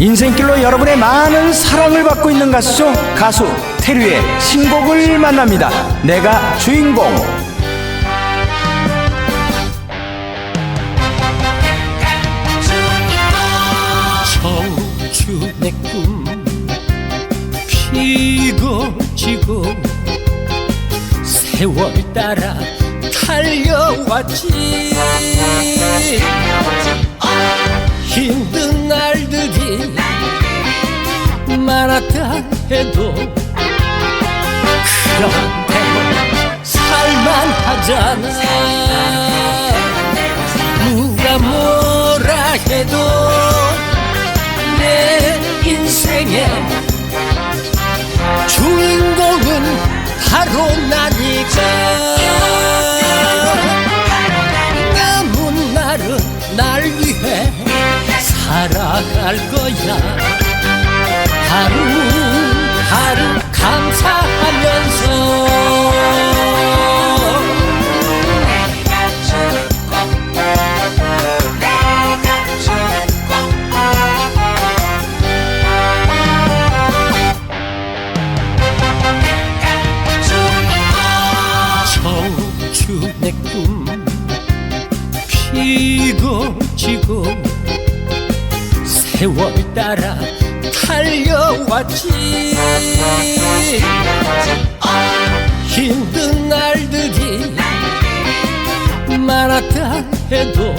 인생길로 여러분의 많은 사랑을 받고 있는 가수죠. 가수 테류의 신곡을 만납니다. 내가 주인공. 청춘의 꿈 피고 지고 세월 따라 달려왔지 많았다 해도 그런데 살만하잖아. 누가 뭐라 해도 내 인생의 주인공은 바로 나니까. 남은 날은 날 위해 살아갈 거야 하루 하루 감사하면서. 청춘의 꿈 피고 지고 세월 따라 달려왔지. 힘든 날들이 많았다 해도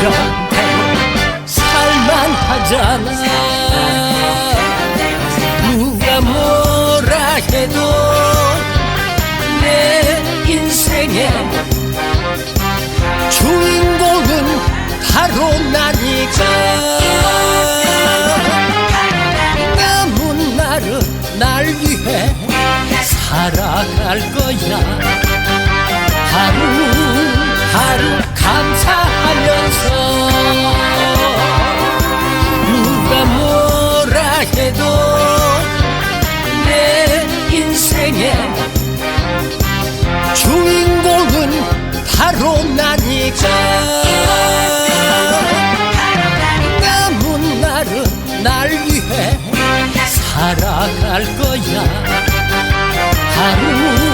그런데 살만하잖아 살아갈 거야. 하루 하루 감사하면서 누가 뭐라 해도 내 인생의 주인공은 바로 나니까. 남은 날은 날 위해 살아갈 거야 าน